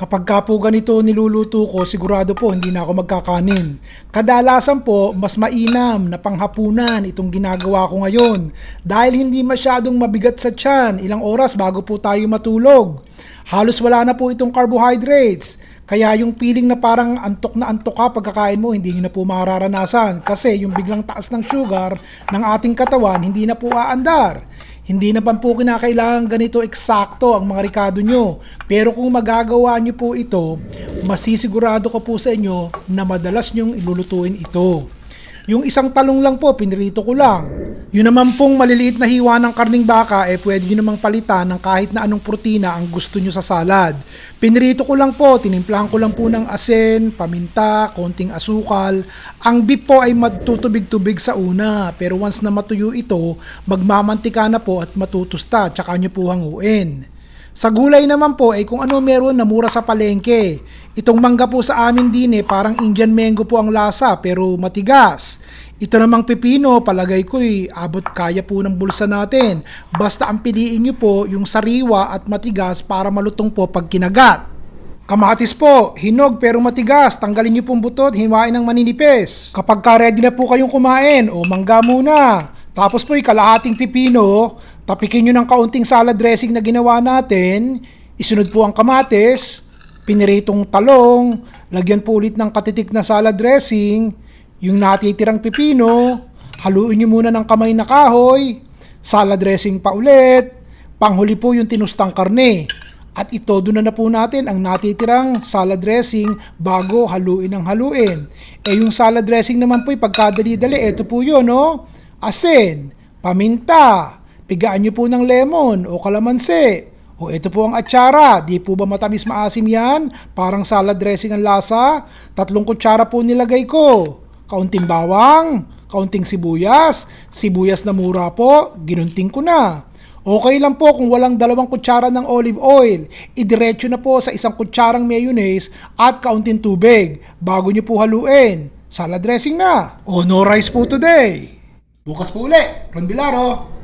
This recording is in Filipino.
Kapag ka po ganito niluluto ko, sigurado po hindi na ako magkakanin. Kadalasan po, mas mainam na panghapunan itong ginagawa ko ngayon. Dahil hindi masyadong mabigat sa tiyan, ilang oras bago po tayo matulog. Halos wala na po itong carbohydrates. Kaya yung feeling na parang antok na antok ka pagkakain mo, hindi nyo na po mararanasan. Kasi yung biglang taas ng sugar ng ating katawan, hindi na po aandar. Hindi naman po kinakailangan ganito eksakto ang mga rikado nyo. Pero kung magagawa nyo po ito, masisigurado ko po sa inyo na madalas nyong ilulutuin ito. Yung isang talong lang po, pinirito ko lang. Yun naman pong maliliit na hiwa ng karning baka, eh pwede nyo namang palitan ng kahit na anong protina ang gusto nyo sa salad. Pinirito ko lang po, tinimplahan ko lang po ng asin, paminta, konting asukal. Ang beef po ay matutubig-tubig sa una, pero once na matuyo ito, magmamantika na po at matutusta, tsaka nyo po hanguin. Sa gulay naman po ay kung ano meron na mura sa palengke. Itong mangga po sa amin din eh, parang Indian mango po ang lasa pero matigas. Ito namang pepino, palagay ko eh, abot kaya po ng bulsa natin. Basta ang piliin nyo po yung sariwa at matigas para malutong po pag kinagat. Kamatis po, hinog pero matigas. Tanggalin niyo pong butot, hiwain ng maninipis. Kapag ka ready na po kayong kumain, o mangga muna. Tapos po, kalahating pipino, tapikin nyo ng kaunting salad dressing na ginawa natin. Isunod po ang kamatis, piniritong talong, lagyan po ulit ng katitik na salad dressing, yung natitirang pipino, haluin nyo muna ng kamay na kahoy, salad dressing pa ulit, panghuli po yung tinustang karne. At ito doon na, na po natin ang natitirang salad dressing bago haluin ang haluin. Eh yung salad dressing naman po pagkadali-dali, ito po yun, no? Asin, paminta, pigaan nyo po ng lemon o kalamansi. O ito po ang atsara, di po ba matamis maasim yan? Parang salad dressing ang lasa. Tatlong kutsara po nilagay ko. Kaunting bawang, kaunting sibuyas, sibuyas na mura po, ginunting ko na. Okay lang po kung walang dalawang kutsara ng olive oil. Idiretso na po sa isang kutsarang mayonnaise at kaunting tubig bago nyo po haluin. Salad dressing na. O no rice po today. Bukas po uli. Ron Bilaro.